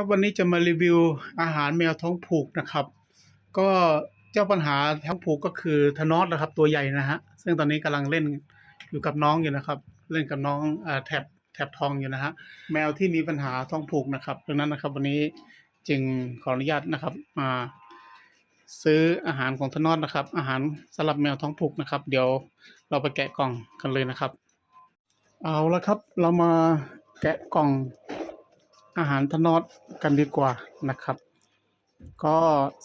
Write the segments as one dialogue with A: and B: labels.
A: ครับวันนี้จะมารีวิวอาหารแมวท้องผูกนะครับ ก็เจ้าปัญหาท้องผูกก็คือทนอสนะครับ ตัวใหญ่นะฮะซึ่งตอนนี้กำลังเล่นอยู่กับน้องอยู่นะครับ เล่นกับน้องอแถบแถบทองอยู่นะฮะแมวที่มีปัญหาท้องผูกนะครับดังนั้นนะครับวันนี้จึงขออนุญาตนะครับมาซื้ออาหารของทนอสนะครับ อาหารสำหรับแมวท้องผูกนะครับ เดี๋ยวเราไปแกะกล่องกันเลยนะครับ เอาละครับเรามาแกะกล่อง อาหารทนอดกันดีกว่านะครับ ก็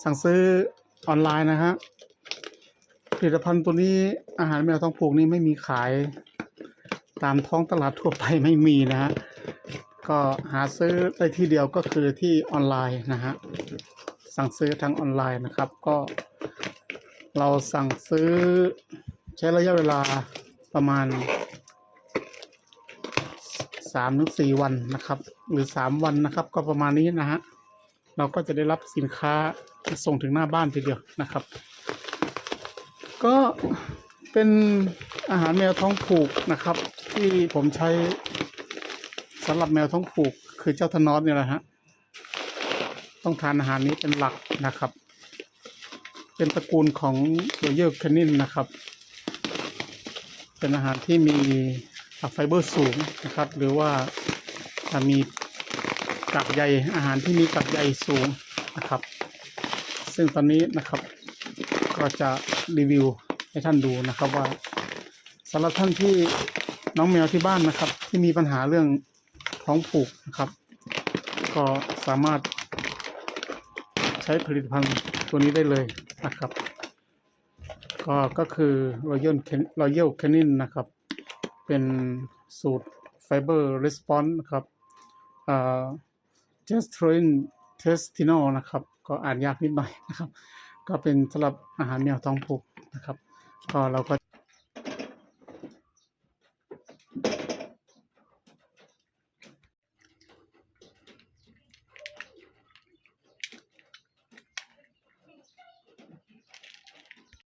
A: สั่งซื้อออนไลน์นะฮะผลิตภัณฑ์ตัวนี้อาหารแมวท้องผูกนี่ไม่มีขาย ตามท้องตลาดทั่วไปไม่มีนะฮะก็หาซื้อได้ที่เดียวก็คือที่ออนไลน์นะฮะสั่งซื้อทางออนไลน์นะครับ ก็เราสั่งซื้อใช้ระยะเวลาประมาณ สามถึงสี่วันนะครับ หรือสามวันนะครับ ก็ประมาณนี้นะฮะเราก็จะได้รับสินค้าส่งถึงหน้าบ้านทีเดียวนะครับ ก็เป็นอาหารแมวท้องผูกนะครับ ที่ผมใช้สำหรับแมวท้องผูกคือเจ้าทนอสเนี่ยแหละฮะต้องทานอาหารนี้เป็นหลักนะครับ เป็นตระกูลของโรเยอร์แคนินนะครับ เป็นอาหารที่มี ไฟเบอร์สูงนะครับ หรือว่าจะมีกากใยอาหารที่มีกากใยสูงนะครับ ซึ่งตอนนี้นะครับ ก็จะรีวิวให้ท่านดูนะครับว่าสำหรับท่านที่น้องแมวที่บ้านนะครับ ที่มีปัญหาเรื่องท้องผูกนะครับ ก็สามารถใช้ผลิตภัณฑ์ตัวนี้ได้เลยนะครับ ก็ก็คือ Royal Can Royal Canin นะครับ เป็นสูตร Fiber Response นะครับอ่า Gastrin Testinal นะครับ ก็อ่านยากนิดหน่อยนะครับ ก็เป็นสำหรับอาหารแมวท้องผูกนะครับ ก็เราก็